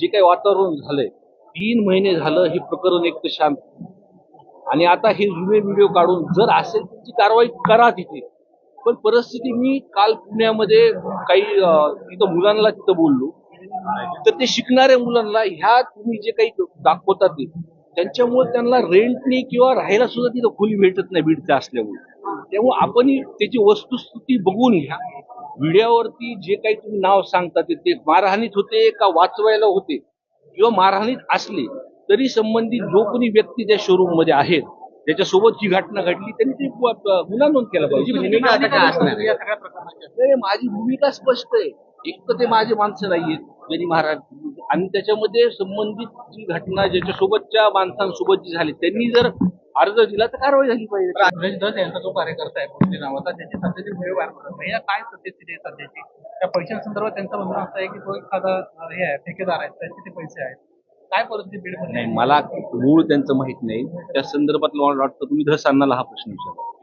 जे काही वातावरण झालंय तीन महिने झालं हे प्रकरण एक तर शांत. आणि आता हे जुने व्हिडिओ काढून जर असेल ती कारवाई करा तिथे. पण परिस्थिती मी काल पुण्यामध्ये काही तिथं मुलांना तिथं बोललो. तर ते शिकणाऱ्या मुलांना ह्या तुम्ही जे काही दाखवता ते त्यांच्यामुळे त्यांना रेंटने किंवा राहायला सुद्धा तिथं खोली भेटत नाही बीडचं असल्यामुळे. त्यामुळे आपण त्याची वस्तुस्थिती बघून घ्या. मीडियावरती जे काही तुम्ही नाव सांगता ते- ते मारहाणीत होते का वाचवायला होते? किंवा मारहाणीत असले तरी संबंधित जो कोणी व्यक्ती त्या शोरूममध्ये आहेत त्याच्यासोबत ही घटना घडली त्यांनी ते गुन्हा नोंद केला पाहिजे? नाही, माझी भूमिका स्पष्ट आहे. एक तर ते माझे माणसं नाहीयेत ज्यांनी महाराज आणि त्याच्यामध्ये संबंधित जी घटना ज्याच्यासोबतच्या माणसांसोबत जी झाली त्यांनी जर अर्ज दिला तर कारवाई झाली पाहिजे. सुरेश दस यांचा जो कार्यकर्ता आहे भोसले नावाचा त्याची सध्याची होतात भैया काय सध्याची आहे सध्याची? त्या पैशांसंदर्भात त्यांचं म्हणणं असं आहे की तो एखादा हे आहे ठेकेदार आहे त्याचे ते पैसे आहेत. काय परिस्थिती बीडमध्ये नाही मला मूळ त्यांचं माहीत नाही. त्या संदर्भात मला वाटतं तुम्ही धस अण्णाला हा प्रश्न विचारा.